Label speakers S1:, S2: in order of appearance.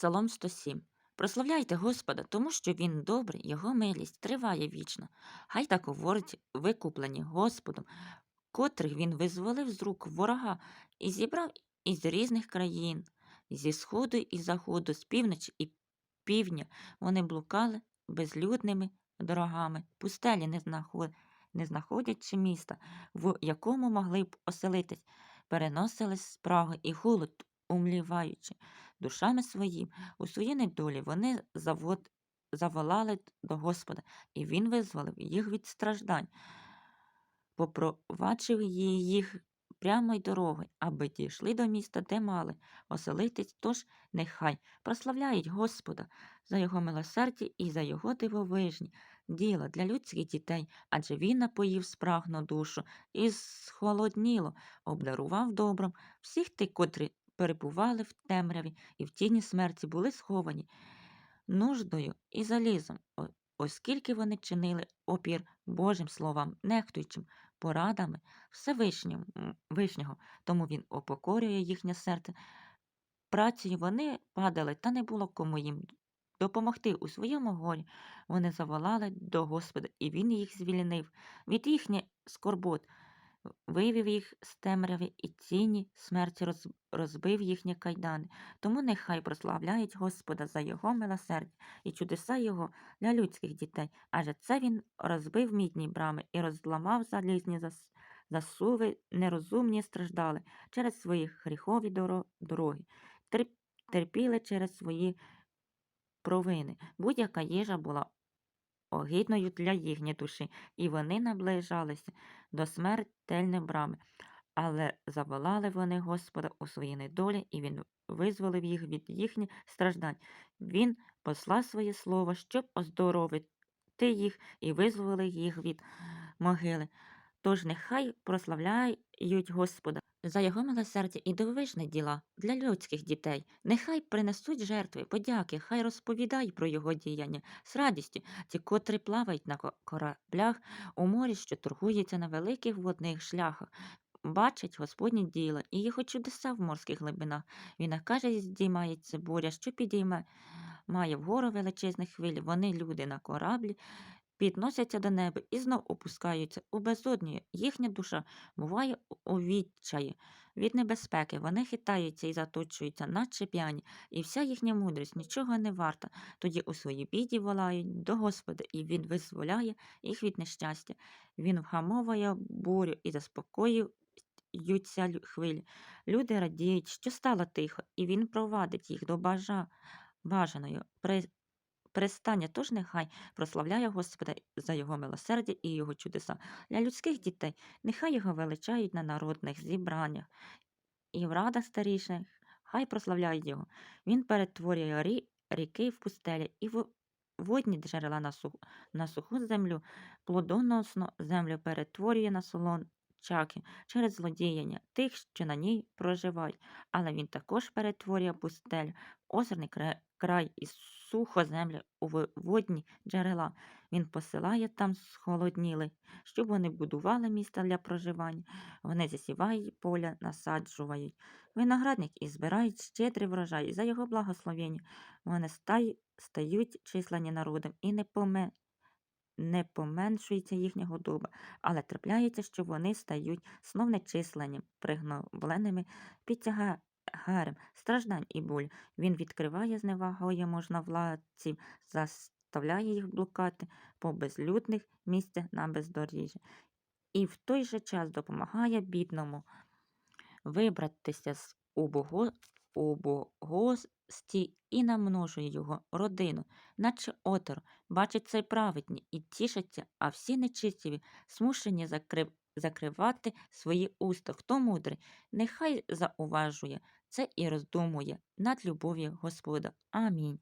S1: Псалом 107. Прославляйте Господа, тому що Він добрий, Його милість триває вічно. Хай так говорить викуплені Господом, котрих Він визволив з рук ворога і зібрав із різних країн, зі сходу і заходу, з півночі і півдня. Вони блукали безлюдними дорогами, пустелі не, знаход... не знаходячи міста, в якому могли б оселитись, переносились спраги і голод, умліваючи душами своїм. У своїй недолі вони завод... заволали до Господа, і Він визволив їх від страждань, попроваджив ї- їх прямою дорогою, аби дійшли до міста, де мали оселитись, тож нехай прославляють Господа за його милосердя і за його дивовижні діла для людських дітей, адже він напоїв спрагну душу і схолодніло, обдарував добром всіх тих, котрі перебували в темряві і в тіні смерті були сховані нуждою і залізом, оскільки вони чинили опір Божим словам, нехтуючим порадами Всевишнього, тому він опокорює їхнє серце. Працею вони падали, та не було кому їм допомогти у своєму горі. Вони заволали до Господа, і він їх звільнив від їхніх скорбот, вивів їх з темряви і тіні смерті розбив їхні кайдани. Тому нехай прославляють Господа за його милосердя і чудеса його для людських дітей, адже це він розбив мідні брами і розламав залізні зас... засуви, нерозумні страждали через свої гріхові доро- дороги, терпіли через свої провини. Будь-яка їжа була огидною для їхньої душі, і вони наближалися до смертельної брами. Але заволали вони Господа у своїй недолі, і Він визволив їх від їхніх страждань. Він послав своє слово, щоб оздоровити їх і визволив їх від могили. Тож нехай прославляють Господа за його милосердя і дивовижні діла для людських дітей. Нехай принесуть жертви, подяки, хай розповідають про його діяння з радістю, ті, котрі плавають на кораблях у морі, що торгується на великих водних шляхах. Бачать Господні діла і його чудеса в морських глибинах. Він накаже, здіймається буря, що підійме, має вгору величезних хвиль. Вони, люди на кораблі, підносяться до неба і знов опускаються у безодні. Їхня душа буває у- відчаї від небезпеки. Вони хитаються і заточуються, наче п'яні, і вся їхня мудрість нічого не варта. Тоді у своїй біді волають до Господа, і Він визволяє їх від нещастя. Він вгамовує бурю і заспокоюються лю- хвилі. Люди радіють, що стало тихо, і він провадить їх до бажа бажаної при- пристання. Тож нехай прославляє Господа за його милосердя і його чудеса. Для людських дітей нехай його величають на народних зібраннях і в радах старіших, хай прославляють його. Він перетворює рі, ріки в пустелі і в водні джерела на, суху, на суху землю, плодоносну землю перетворює на солон. Чаки через злодіяння тих, що на ній проживають, але він також перетворює пустель, озерний край, і сухо землю у водні джерела. Він посилає там схолодніли, щоб вони будували міста для проживання. Вони засівають поля, насаджують виноградник і збирають щедрий врожай за його благословення. Вони стають численні народом і не поме, не поменшується їхня худоба, але трапляється, що вони стають знов нечисленням, пригнобленими під тягарем страждань і боль. Він відкриває зневагою можновладців, заставляє їх блукати по безлюдних місцях на бездоріжжі. І в той же час допомагає бідному вибратися з убого, убогості і намножує його родину, наче отор, бачить цей праведні і тішаться, а всі нечистіві змушені закрив, закривати свої уста. Хто мудрий, нехай зауважує це і роздумує над любов'ю Господа. Амінь.